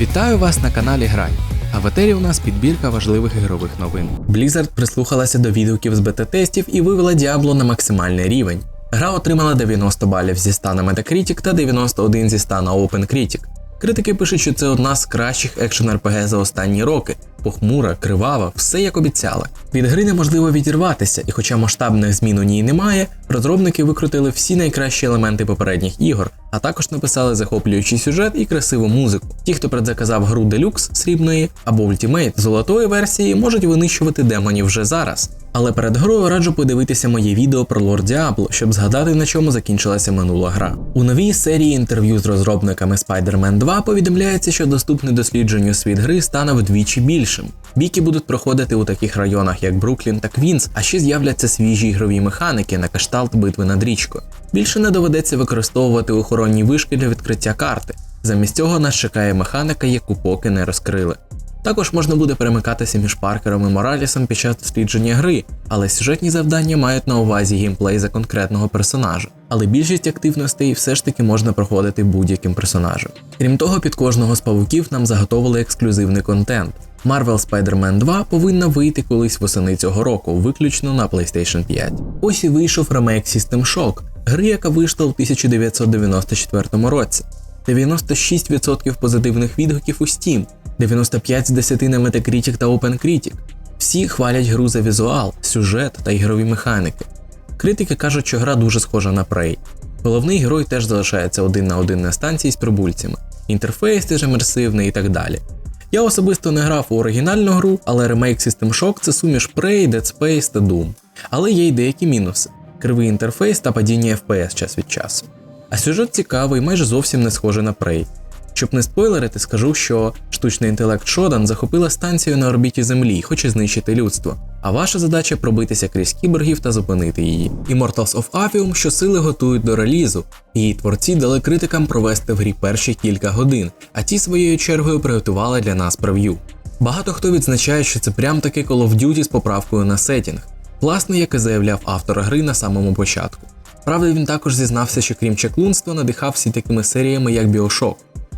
Вітаю вас на каналі Грай. А в етері у нас підбірка важливих ігрових новин. Blizzard прислухалася до відгуків з бета-тестів і вивела Diablo на максимальний рівень. Гра отримала 90 балів зі 100 на Metacritic та 91 зі 100 на OpenCritic. Критики пишуть, що це одна з кращих екшен РПГ за останні роки. Похмура, кривава, все як обіцяли. Від гри неможливо відірватися, і хоча масштабних змін у ній немає, розробники викрутили всі найкращі елементи попередніх ігор, а також написали захоплюючий сюжет і красиву музику. Ті, хто предзаказав гру Deluxe срібної або Ultimate золотої версії, можуть винищувати демонів вже зараз. Але перед грою раджу подивитися моє відео про Lord Diablo, щоб згадати на чому закінчилася минула гра. У новій серії інтерв'ю з розробниками Spider-Man 2 повідомляється, що доступний дослідженню світ гри стане вдвічі більшим. Бійки будуть проходити у таких районах, як Бруклін та Квінс, а ще з'являться свіжі ігрові механіки на кшталт битви над річкою. Більше не доведеться використовувати охоронні вишки для відкриття карти. Замість цього нас чекає механіка, яку поки не розкрили. Також можна буде перемикатися між Паркером і Моралісом під час дослідження гри, але сюжетні завдання мають на увазі геймплей за конкретного персонажа. Але більшість активностей все ж таки можна проходити будь-яким персонажем. Крім того, під кожного з павуків нам заготовили ексклюзивний контент. Marvel Spider-Man 2 повинна вийти колись восени цього року, виключно на PlayStation 5. Ось і вийшов ремейк System Shock, гри, яка вийшла у 1994 році. 96% позитивних відгуків у Steam, 95 з 10 на Metacritic та OpenCritic. Всі хвалять гру за візуал, сюжет та ігрові механіки. Критики кажуть, що гра дуже схожа на Prey. Головний герой теж залишається один на один на станції з прибульцями, інтерфейс теж імерсивний і так далі. Я особисто не грав у оригінальну гру, але ремейк System Shock це суміш Prey, Dead Space та Doom. Але є й деякі мінуси: кривий інтерфейс та падіння FPS час від часу. А сюжет цікавий, майже зовсім не схожий на Prey. Щоб не спойлерити, скажу, що штучний інтелект Шодан захопила станцію на орбіті Землі і хоче знищити людство. А ваша задача пробитися крізь кіборгів та зупинити її. Immortals of Avium щосили готують до релізу. Її творці дали критикам провести в грі перші кілька годин, а ті своєю чергою приготували для нас прев'ю. Багато хто відзначає, що це прям таки Call of Duty з поправкою на сетінг, власне, як і заявляв автор гри на самому початку. Правда, він також зізнався, що крім чаклунства надихався такими серіями, як Bioshock.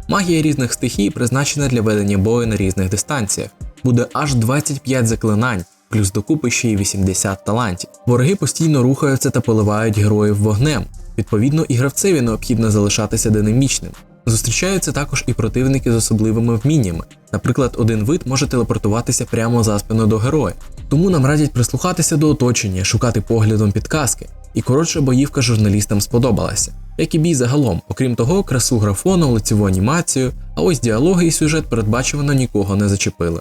Магія різних стихій призначена для ведення бою на різних дистанціях. Буде аж 25 заклинань, плюс докупи ще й 80 талантів. Вороги постійно рухаються та поливають героїв вогнем. Відповідно, і гравцеві необхідно залишатися динамічним. Зустрічаються також і противники з особливими вміннями. Наприклад, один вид може телепортуватися прямо за спину до героя. Тому нам радять прислухатися до оточення, шукати поглядом підказки. І коротше боївка журналістам сподобалася. Як і бій загалом, окрім того, красу графону, лицеву анімацію, а ось діалоги і сюжет передбачувано нікого не зачепили.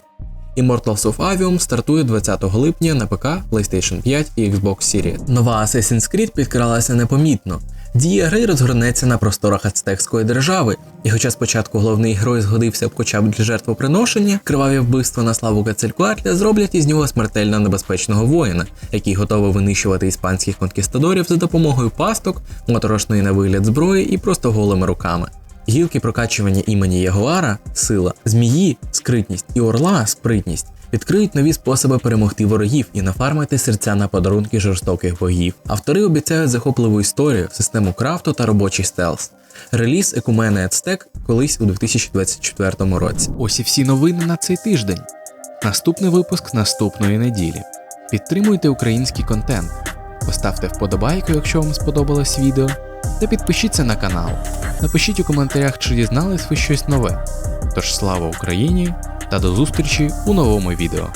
Immortals of Avium стартує 20 липня на ПК, PlayStation 5 і Xbox Series. Нова Assassin's Creed підкралася непомітно. Дія гри розгорнеться на просторах ацтекської держави, і хоча спочатку головний герой згодився б хоча б для жертвоприношення, криваві вбивства на славу Кацелькуатля зроблять із нього смертельно небезпечного воїна, який готовий винищувати іспанських конкістадорів за допомогою пасток, моторошної на вигляд зброї і просто голими руками. Гілки прокачування імені Ягуара сила, змії, скритність і орла спритність відкриють нові способи перемогти ворогів і нафармити серця на подарунки жорстоких богів. Автори обіцяють захопливу історію, систему крафту та робочий стелс. Реліз Екумени Ацтек колись у 2024 році. Ось і всі новини на цей тиждень. Наступний випуск наступної неділі. Підтримуйте український контент, поставте вподобайку, якщо вам сподобалось відео, та підпишіться на канал. Напишіть у коментарях, чи дізнались ви щось нове. Тож слава Україні та до зустрічі у новому відео.